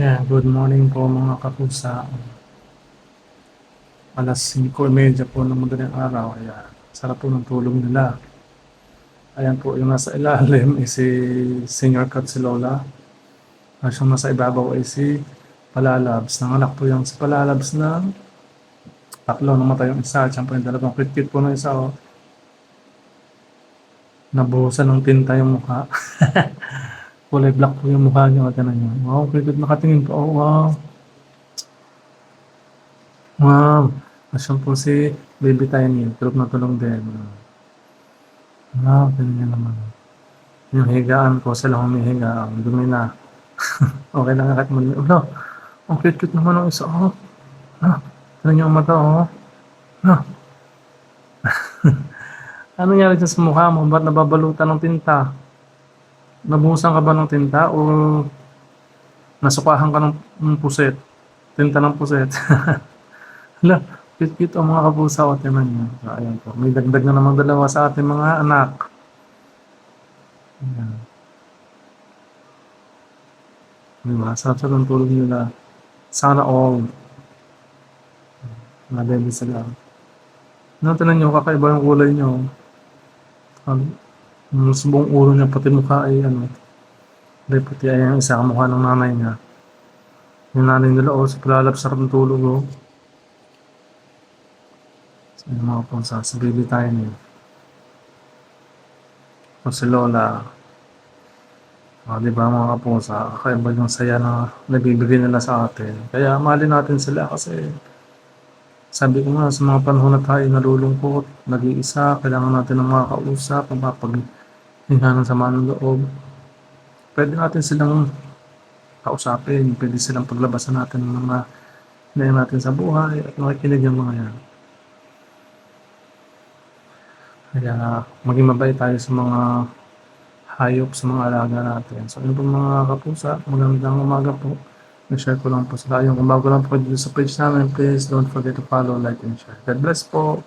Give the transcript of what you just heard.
Yan, good morning po mga kapusa. Alas 5.30 po ng madaling araw. Ayan, sarap po ng tulog nila. Ayan po, yung nasa ilalim ay si Senior Cut si Lola. At yung nasa ibabaw ay si Palalabs. Nanganak po yung si Palalabs na tatlo namatay yung isa. At po yung dalawang kit po ng isa. Oh. Nabuhusan ng tinta yung mukha. Kulay black po yung mukha niya. Ganun yun. Wow, cute nakatingin po. Oh, wow. Wow. Asyan po si Baby Tiny. Tulog na tulog din. Wow, ganyan naman. Yung higaan ko, sila humihiga. Ang dumi na. okay lang kahit mali. Ulo, ang cute-cute naman ng isa. Oh. Ah, niyo ang mata, oh. Ah. ano nangyari sa mukha mo? Ba't nababalutan ng tinta? Nabuhusan ka ba ng tinta o nasukahan ka ng, ng puset? Tinta ng puset. Hala, cute-cute ang mga kapusa ko. Tinan niyo. So, ayan po. May dagdag na naman dalawa sa ating mga anak. Ayan. Diba? Sarap sa ng tulog nila. Sana all. Nabebe sila. Ano, tinan niyo, kakaiba yung kulay niyo. Um, yung sa buong ulo niya, pati mukha ay ano. Dahil pati ay ang isa kamukha ng nanay niya. Yung nanay nila, oh, sa palalap sarap ng tulog, oh. So, yung mga punsa, sa baby tayo niya. O si Lola. O, di ba mga kapusa, kakaiba yung saya na nabibigay nila sa atin. Kaya mahalin natin sila kasi sabi ko nga, sa mga panahon na tayo nalulungkot, nag-iisa, kailangan natin ng mga kausap, mapaghinga ng sama ng loob. Pwede natin silang kausapin, pwede silang paglabasan natin ng mga hinayin natin sa buhay at makikinig yung mga yan. Kaya maging mabait tayo sa mga hayop, sa mga alaga natin. So yun po mga kapusa, magandang umaga po. I-share ko lang po sa kayo. Kung bago lang po dito sa page namin, please don't forget to follow, like, and share. God bless po!